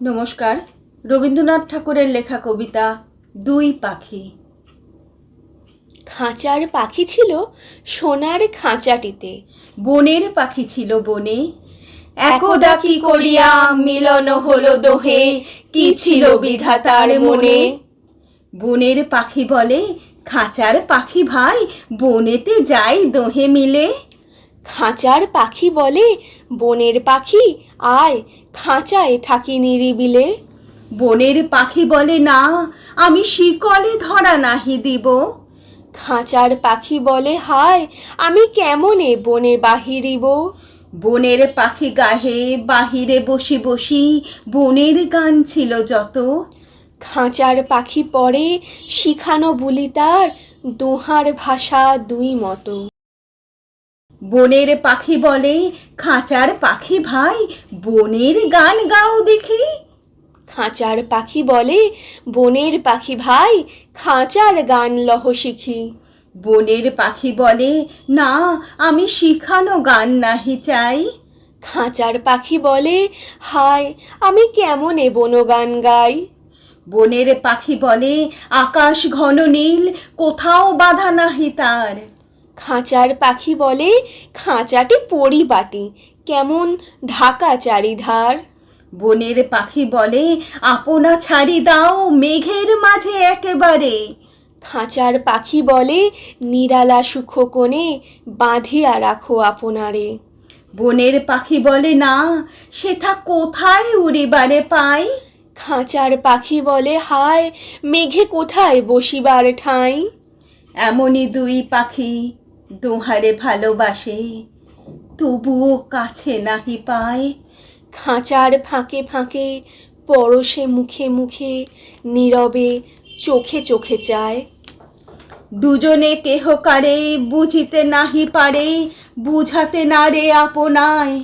নমস্কার রবীন্দ্রনাথ ঠাকুরের লেখা কবিতা দুই পাখি। খাঁচার পাখি ছিল সোনার খাঁচাটিতে। বনের পাখি ছিল বনে। একদা কি করিয়া মিলন হলো দোহে কি ছিল বিধাতার মনে? বনের পাখি বলে খাঁচার পাখি ভাই বনেতে যাই দোহে মিলে। খাঁচার পাখি বলে বনের পাখি আয় খাঁচায় থাকি নিরিবিলে। বনের পাখি বলে না আমি শিকলে ধরা নাহি দিব। খাঁচার পাখি বলে হায় আমি কেমনে বনে বাহিরিব? বনের পাখি গাহে বাহিরে বসি বসি বনের গান ছিল যত। খাঁচার পাখি পরে শিখানো বুলি তার দোহার ভাষা দুই মতো। বনের পাখি বলে খাঁচার পাখি ভাই বনের গান গাও দেখি। খাঁচার পাখি বলে বনের পাখি ভাই খাঁচার গান লহ শিখি। বনের পাখি বলে না আমি শিখানো গান নাহি চাই। খাঁচার পাখি বলে হায় আমি কেমন কেমনে বনগান গাই। বনের পাখি বলে আকাশ ঘন নীল কোথাও বাধা নাহি তার। খাঁচার পাখি বলে খাঁচাটি পরিপাটি কেমন ঢাকা চারিধার? বনের পাখি বলে আপনা ছাড়ি দাও মেঘের মাঝে একেবারে। খাঁচার পাখি বলে নিরালা সুখ কোণে বাঁধিয়া রাখো আপনারে। বনের পাখি বলে না সেথা কোথায় উড়িবারে পাই? খাঁচার পাখি বলে হায় মেঘে কোথায় বসিবার ঠাঁই? এমনই দুই পাখি দোহারে ভালোবাসে, তবুও কাছে নাহি পায়। খাঁচার ফাঁকে ফাঁকে, পরশে মুখে মুখে, নীরবে চোখে চোখে চায়। দুজনে কেহ কারে বুঝিতে নাহি পারে, বুঝাতে না রে আপনায়।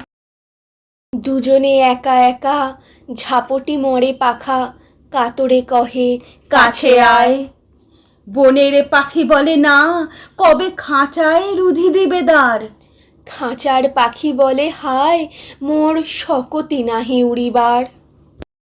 দুজনে একা একা, ঝাপটি মরে পাখা, কাতরে কহে, কাছে আয়। বনের পাখি বলে না, কবে খাঁচায় রুধি দিবে দার খাঁচার পাখি বলে, হায়, মোর শকতি নাহি উড়িবার।